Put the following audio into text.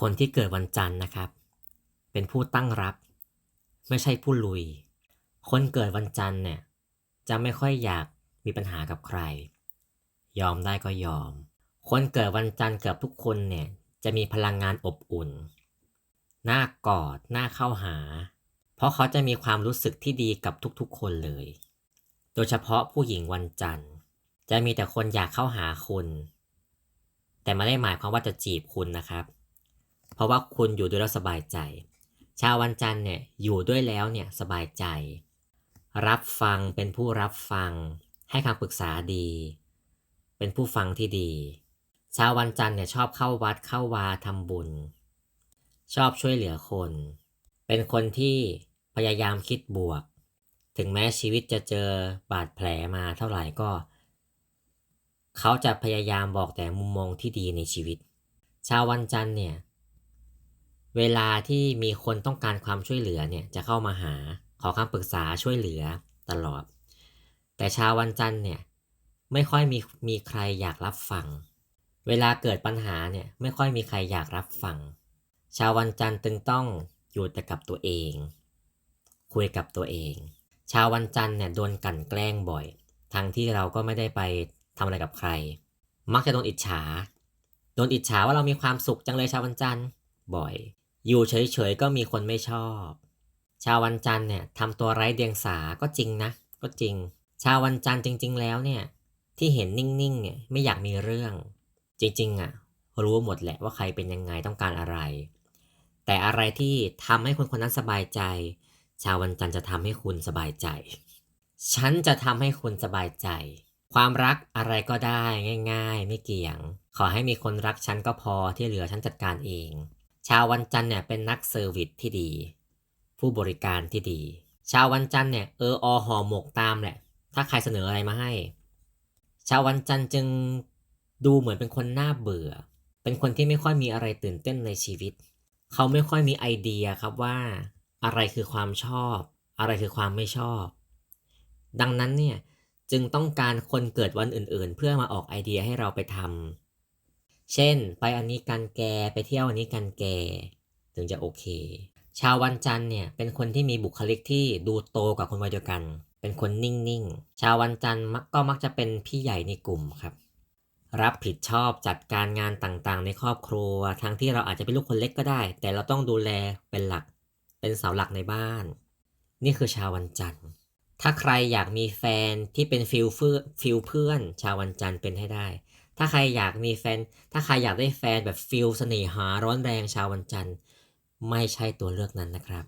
คนที่เกิดวันจันทร์นะครับ เป็นผู้ตั้งรับ ไม่ใช่ผู้ลุย คนเกิดวันจันทร์เนี่ยจะไม่ค่อยอยากมีปัญหากับใคร ยอมได้ก็ยอม คนเกิดวันจันทร์เกือบทุกคนเนี่ยจะมีพลังงานอบอุ่นน่ากอดน่าเข้าหา เพราะเขาจะมีความรู้สึกที่ดีกับทุกๆ คนเลย โดยเฉพาะผู้หญิงวันจันทร์ จะมีแต่คนอยากเข้าหาคุณ แต่ไม่ได้หมายความว่าจะจีบคุณนะครับ เพราะว่าคุณอยู่ด้วยแล้วสบายใจ ชาววันจันทร์เนี่ยอยู่ด้วยแล้วเนี่ยสบายใจ รับฟังเป็นผู้รับฟัง ให้คำปรึกษาดี เป็นผู้ฟังที่ดี ชาววันจันทร์เนี่ยชอบเข้าวัดเข้าวาทำบุญ ชอบช่วยเหลือคน เป็นคนที่พยายามคิดบวก ถึงแม้ชีวิตจะเจอบาดแผลมาเท่าไหร่ก็ เขาจะพยายามบอกแต่มุมมองที่ดีในชีวิต ชาววันจันทร์เนี่ย เวลาที่มีคนต้องการความช่วยเหลือเนี่ยจะเข้ามาหาขอคำปรึกษาช่วยเหลือตลอด แต่ชาววันจันทร์เนี่ยไม่ค่อยมีมีใครอยากรับฟัง เวลาเกิดปัญหาเนี่ยไม่ค่อยมีใครอยากรับฟัง ชาววันจันทร์จึงต้องอยู่แต่กับตัวเอง คุยกับตัวเอง ชาววันจันทร์เนี่ยโดนกลั่นแกล้งบ่อย ทั้งที่เราก็ไม่ได้ไปทำอะไรกับใคร มักจะโดนอิจฉา โดนอิจฉาว่าเรามีความสุขจังเลยชาววันจันทร์บ่อย อยู่เฉยๆก็มีคนไม่ชอบ ชาววันจันทร์เนี่ยทำตัวไร้เดียงสาก็จริงนะ ก็จริง ชาววันจันทร์จริง ๆ แล้วเนี่ย ที่เห็นนิ่งๆเนี่ยไม่อยากมีเรื่อง จริงๆอะรู้หมดแหละว่าใครเป็นยังไงต้องการอะไร แต่อะไรที่ทำให้คนคนนั้นสบายใจ ชาววันจันทร์จะทำให้คุณสบายใจ ฉันจะทำให้คุณสบายใจ ความรักอะไรก็ได้ง่าย ๆ ไม่เกี่ยง ขอให้มีคนรักฉันก็พอที่เหลือฉันจัดการเอง ชาววันจันทร์เนี่ยเป็นนักเซอร์วิสที่ดี ผู้บริการที่ดี ชาววันจันทร์เนี่ยเอออห่อหมกตามแหละ ถ้าใครเสนออะไรมาให้ ชาววันจันทร์จึงดูเหมือนเป็นคนน่าเบื่อ เป็นคนที่ไม่ค่อยมีอะไรตื่นเต้นในชีวิต เขาไม่ค่อยมีไอเดียครับว่าอะไรคือความชอบ อะไรคือความไม่ชอบ ดังนั้นเนี่ยจึงต้องการคนเกิดวันอื่นๆ เพื่อมาออกไอเดียให้เราไปทำ เช่น ไปอันนี้กันแกไปเที่ยวอันนี้กันแก ถึงจะโอเค ชาววันจันทร์เนี่ยเป็นคนที่มีบุคลิกที่ดูโตกว่าคนวัยเดียวกัน เป็นคนนิ่งๆ ชาววันจันทร์มักก็มักจะเป็นพี่ใหญ่ในกลุ่มครับ รับผิดชอบจัดการงานต่างๆ ในครอบครัว ทั้งที่เราอาจจะเป็นลูกคนเล็กก็ได้ แต่เราต้องดูแลเป็นหลัก เป็นเสาหลักในบ้าน นี่คือชาววันจันทร์ถ้าใครอยากมีแฟนที่เป็นฟิลเฟือฟิลเพื่อน ชาววันจันทร์เป็นให้ได้ ถ้าใครอยากมีแฟน ถ้าใครอยากได้แฟนแบบฟิลเสน่หาร้อนแรงชาววันจันทร์ ไม่ใช่ตัวเลือกนั้นนะครับ